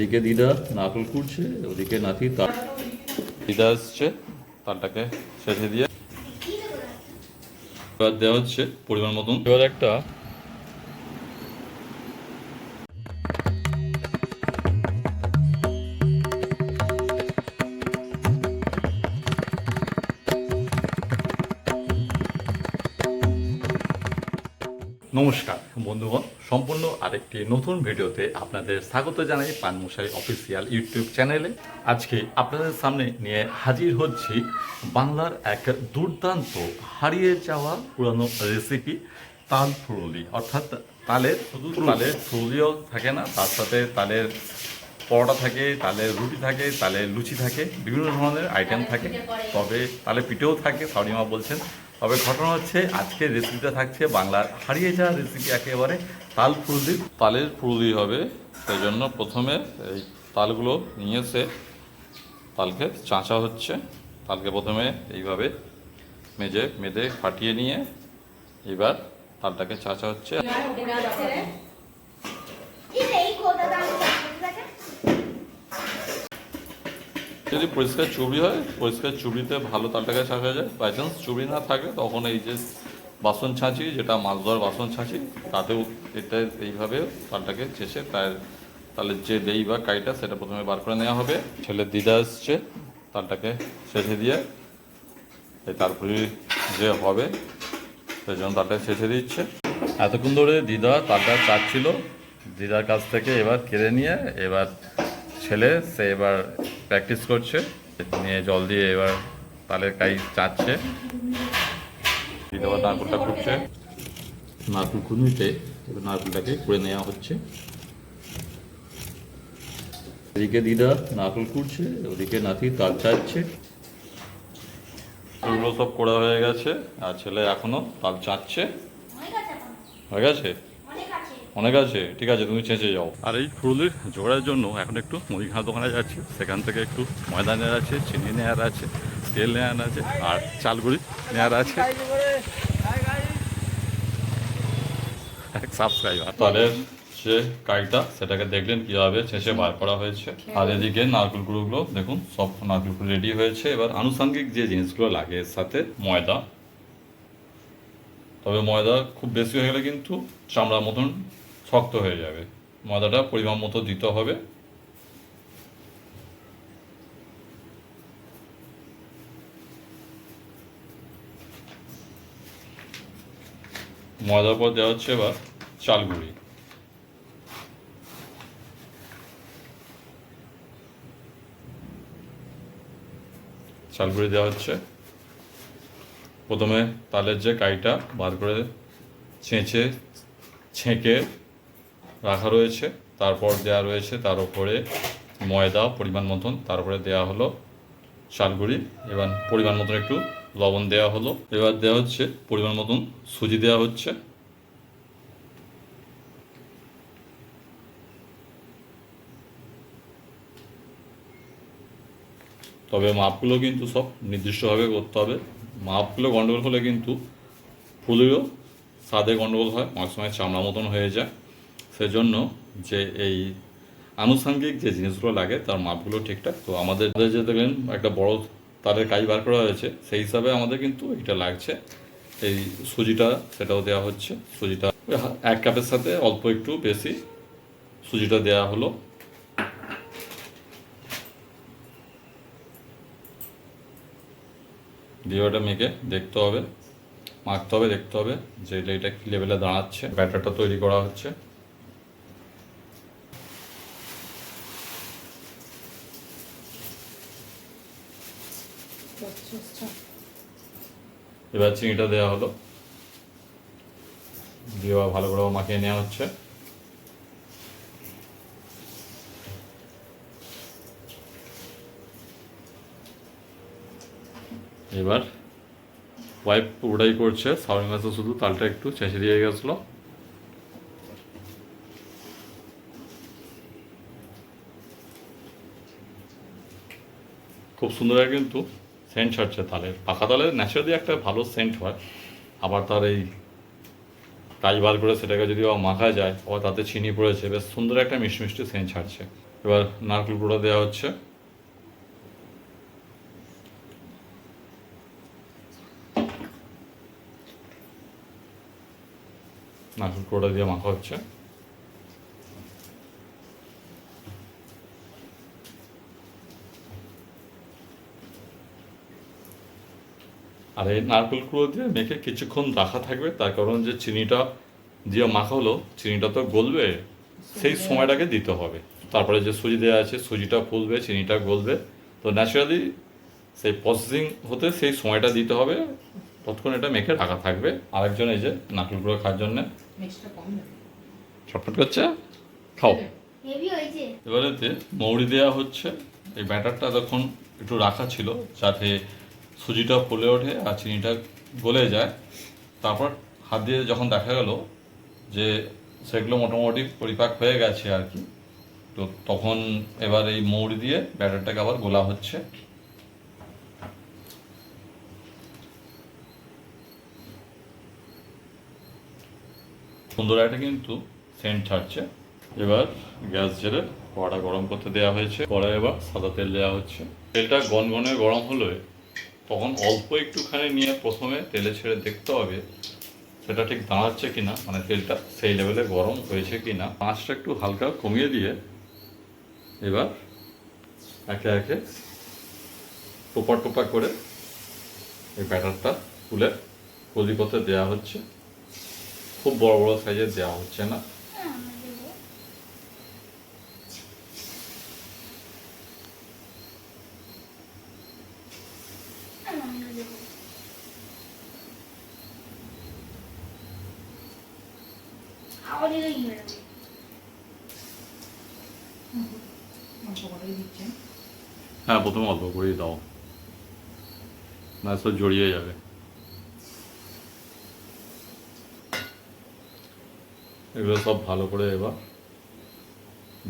এদিকে দিদা নারকল কুড়ছে, ওদিকে নাতি তার দিদা আসছে তারটাকে শেষে দিয়ে। এবার দেওয়া হচ্ছে পরিমাণ মতন। এবার একটা নমস্কার বন্ধুগণ সম্পূর্ণ আরেকটি নতুন ভিডিওতে আপনাদের স্বাগত জানাই পানমশাই অফিসিয়াল ইউটিউব চ্যানেলে। আজকে আপনাদের সামনে নিয়ে হাজির হচ্ছি বাংলার এক দুর্দান্ত হারিয়ে যাওয়া পুরানো রেসিপি তাল ফুরুলি অর্থাৎ তালের শুধু তালের ফুরুলিও থাকে না তার সাথে তালের পরোটা থাকে তালের রুটি থাকে তালের লুচি থাকে বিভিন্ন ধরনের আইটেম থাকে। তবে তালে পিঠেও থাকে সাউরিমা বলছেন। তবে ঘটনা হচ্ছে আজকে রেসিপিটা থাকছে বাংলার হারিয়ে যাওয়া রেসিপি একেবারে তাল ফুরুলি তালের ফুরুলি হবে সেই জন্য প্রথমে এই তালগুলো নিয়ে এসে তালকে চাঁচা হচ্ছে। তালকে প্রথমে এইভাবে মেজে মেজে ফাটিয়ে নিয়ে এবার তালটাকে চাঁচা হচ্ছে। যদি পরিষ্কার চুবড়ি হয়, পরিষ্কার চুবড়িতে ভালো তালটাকে ছাঁচা যায়। বাই চান্স চুবড়ি না থাকে, তখন এই যে বাসন ছাঁচি, যেটা মাছ ধোয়ার বাসন ছাঁচি, তাতেও এটা এইভাবে তালটাকে চেষে তার তাহলে যে দেই বা কাইটা, সেটা প্রথমে বার করে নেওয়া হবে। ছেলে দিদা আসছে তালটাকে শেষে দিয়ে তারপরে যে হবে, সেই জন্য তালটাকে শেষে দিচ্ছে। এতক্ষণ ধরে দিদা তালটা চাচ্ছিল, দিদার কাছ থেকে এবার কেড়ে নিয়ে, এবার ছেলে, সে এবার প্র্যাকটিস করছে। নিয়ে জল দিয়ে এবার তালের কাই চাচ্ছে। নারকুলটা খুঁড়ছে। নারকুল খুঁড়িতে এবার নারকুলটাকে কুড়ে নেওয়া হচ্ছে। এদিকে দিদা নারকুল কুড়ছে ওদিকে নাতি তাল চাচ্ছে। সব করা হয়ে গেছে, আর ছেলে এখনও তাল চাচ্ছে। হয়ে গেছে? অনেক আছে ঠিক আছে তুমি চেঁচে যাও। আর এই ফুরুলির জোগাড়ের জন্য এখন একটু মুদিখানা দোকানে যাচ্ছি। সেখান থেকে একটু ময়দা নেওয়ার আছে চিনি নেওয়ার আছে তেল নেওয়ার আছে আর চালগুড়ি নেওয়ার আছে। সাবস্ক্রাইবার তালের যে কাইটা সেটাকে দেখলেন কীভাবে ছেঁচে বার করা হয়েছে। আর এদিকে নারকেল গুঁড়োগুলো দেখুন সব নারকেল গুঁড়ো রেডি হয়েছে। এবার আনুষঙ্গিক যে জিনিসগুলো লাগে এর সাথে ময়দা। তবে ময়দা খুব বেশি হয়ে গেলে কিন্তু চামড়ার মতন শক্ত হয়ে যাবে। ময়দাটা পরিমাণ মতো দিতে হবে। ময়দার পর দেওয়া হচ্ছে এবার চালগুড়ি চালগুড়ি দেওয়া হচ্ছে। প্রথমে তালের যে কাইটা বার করে ছেঁচে, ছেঁকে রাখা রয়েছে। তারপর দেওয়া রয়েছে তার উপরে ময়দা, পরিমাণ মতন। তারপরে দেওয়া হলো চালগুড়ি এবার পরিমাণ মতন একটু লবণ দেওয়া হলো। এবার দেওয়া হচ্ছে পরিমাণ মতন সুজি দেওয়া হচ্ছে। তবে মাপগুলো কিন্তু সব নির্দিষ্টভাবে করতে হবে। মাপগুলো গন্ডগোল হলে কিন্তু ফুলেরও স্বাদে গন্ডগোল হয়। অনেক সময় চামড়া মতন হয়ে যায়। সেজন্য যে এই আনুষাঙ্গিক যে জিনিসগুলো লাগে, তার মাপগুলো ঠিকঠাক। তো আমাদের যে দেখলেন, একটা বড় তারের কাজ বার করা হয়েছে, সেই হিসাবে আমাদের কিন্তু এটা লাগছে। এই সুজিটা, সেটাও দেওয়া হচ্ছে। সুজিটা এক কাপের সাথে অল্প একটু বেশি সুজিটা দেওয়া হলো। দিয়ে ওটা মেখে দেখতে হবে, মাখতে হবে, দেখতে হবে যে এটা এটা কী লেভেলে দাঁড়াচ্ছে। ব্যাটারটা তৈরি করা হচ্ছে। এবার চিনিটা দেওয়া হলো। দিয়ে আবার ভালো করে মাখিয়ে নেওয়া হচ্ছে। এবার ওয়াইফ ওটাই করছে। সাউরি মাছে শুধু তালটা একটু চেঁচে দিয়ে গেছিল। খুব সুন্দর একটা কিন্তু। সেন্ট ছাড়ছে তালের পাকা তালের ন্যাচারালি একটা ভালো সেন্ট হয়। আবার তার এই কাজ বার করে সেটাকে যদি মাখা যায় আবার তাতে চিনি পড়েছে, বেশ সুন্দর একটা মিষ্টি মিষ্টি সেন্ট ছাড়ছে। এবার নারকেল গুঁড়ো দেওয়া হচ্ছে। নারকেল গুঁড়োটা দিয়ে মাখা হচ্ছে। আর এই নারকেল কুড়ো দিয়ে মেখে কিছুক্ষণ রাখা থাকবে। তার কারণ যে চিনিটা দিয়ে মাখা হলো চিনিটা তো গলবে সেই সময়টাকে দিতে হবে। তারপরে যে সুজি দেওয়া আছে সুজিটা ফুলবে চিনিটা গলবে। তো ন্যাচারালি সেই প্রসেসিং হতে সেই সময়টা দিতে হবে। ততক্ষণ এটা মেখে রাখা থাকবে। আরেকজন এই যে নারকেল কুড়ো খাওয়ার জন্যে ছটফট করছে? খাও। এবারেতে মৌরি দেওয়া হচ্ছে এই ব্যাটারটা তখন একটু রাখা ছিল যাতে সুজিটা ফুলে ওঠে আর চিনিটা গলে যায়। তারপর হাত দিয়ে যখন দেখা গেল যে সেগুলো মোটামুটি পরিপাক হয়ে গেছে আর কি, তো তখন এবার এই মৌরি দিয়ে ব্যাটারটাকে আবার গোলা হচ্ছে। সুন্দর একটা কিন্তু সেন্ট ছাড়ছে। এবার গ্যাস ঝেড়ে কড়াটা গরম করতে দেওয়া হয়েছে। কড়াই এবার সাদা তেল দেওয়া হচ্ছে। তেলটা গনগনে গরম হলে তখন অল্প একটুখানি নিয়ে প্রথমে তেলে ছেড়ে দেখতে হবে, সেটা ঠিক দাঁড়াচ্ছে কি না মানে তেলটা সেই লেভেলে গরম হয়েছে কি না আঁচটা একটু হালকা কমিয়ে দিয়ে এবার একে একে টোপা টোপা করে এই ব্যাটারটা তুলে কলি করতে দেওয়া হচ্ছে। খুব বড় বড় সাইজের দেওয়া হচ্ছে না হ্যাঁ, আমরা দেবো। হ্যাঁ, আমরা দেবো। খাওয়া দিলেই বেরোবে। অল্প হ্যাঁ প্রথমে অল্প করেই দাও। না সব জড়িয়ে যাবে। এগুলো সব ভালো করে এবার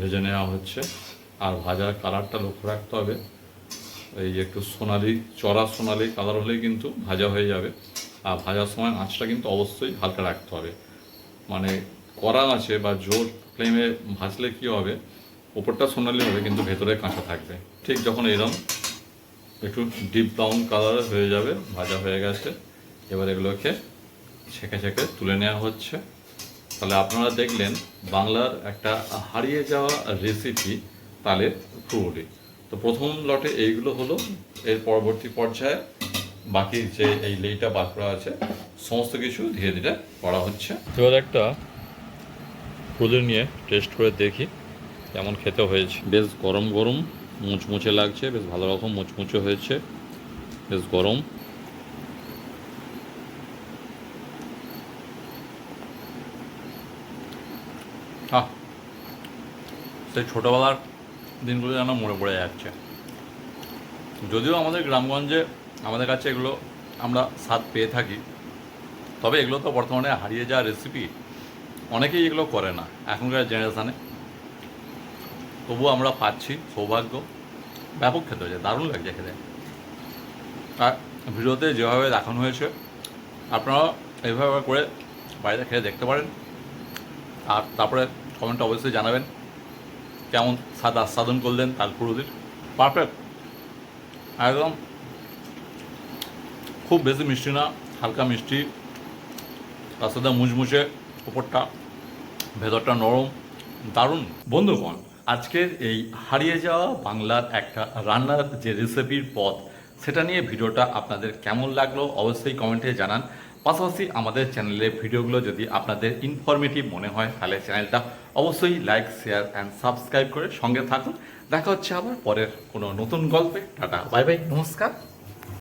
ভেজে নেওয়া হচ্ছে। আর ভাজার কালারটা লক্ষ্য রাখতে হবে। এই একটু সোনালি, চড়া সোনালি কালার হলেই কিন্তু ভাজা হয়ে যাবে। আর ভাজার সময় আঁচটা কিন্তু অবশ্যই হালকা রাখতে হবে। মানে কড়া আছে বা জোর ফ্লেমে ভাজলে কি হবে? ওপরটা সোনালি হবে, কিন্তু ভেতরে কাঁচা থাকবে। ঠিক যখন এরম, একটু ডিপ ব্রাউন কালার হয়ে যাবে, ভাজা হয়ে গেছে, এবার এগুলোকে ছেঁকে ছেঁকে তুলে নেওয়া হচ্ছে। তাহলে আপনারা দেখলেন, বাংলার একটা হারিয়ে যাওয়া রেসিপি তালের ফুরুলি তো প্রথম লটে এইগুলো হলো, এর পরবর্তী পর্যায়ে বাকি যে এই লেইটা বাদ করা আছে, সমস্ত কিছু ধীরে ধীরে করা হচ্ছে। এবার একটা ফুলে নিয়ে টেস্ট করে দেখি। কেমন খেতে হয়েছে। বেশ গরম গরম, মুচমুচে লাগছে, বেশ ভালো রকম মুচমুচে হয়েছে, বেশ গরম। আহ, সেই ছোটোবেলার দিনগুলো যেন মনে পড়ে যাচ্ছে। যদিও আমাদের গ্রামগঞ্জে, আমাদের কাছে এগুলো আমরা স্বাদ পেয়ে থাকি, তবে এগুলো তো বর্তমানে হারিয়ে যাওয়া রেসিপি অনেকেই এগুলো করে না, এখনকার জেনারেশানে তবুও আমরা পাচ্ছি সৌভাগ্য। ব্যাপক খেতে হয়েছে, দারুণ লাগছে খেতে। আর ভিডিওতে যেভাবে দেখানো হয়েছে আপনারা এইভাবে করে বাড়িতে খেয়ে দেখতে পারেন। আর তারপরে কমেন্টে অবশ্যই জানাবেন, কেমন স্বাদ আস্বাদন করলেন তালপুরুদির পারফেক্ট একদম খুব বেশি মিষ্টি না, হালকা মিষ্টি। তার সাথে মুচমুচে, উপরটা ভেতরটা নরম, দারুণ। বন্ধুগণ আজকের এই হারিয়ে যাওয়া বাংলার একটা রান্নার যে রেসিপির পথ, সেটা নিয়ে ভিডিওটা আপনাদের কেমন লাগল অবশ্যই কমেন্টে জানান। পাশাপাশি আমাদের চ্যানেলের ভিডিওগুলো যদি আপনাদের ইনফরমেটিভ মনে হয়, তাহলে চ্যানেলটা অবশ্যই লাইক শেয়ার অ্যান্ড সাবস্ক্রাইব করে সঙ্গে থাকুন। দেখা হচ্ছে আবার পরের কোনো নতুন গল্পে। টাটা বাই বাই নমস্কার।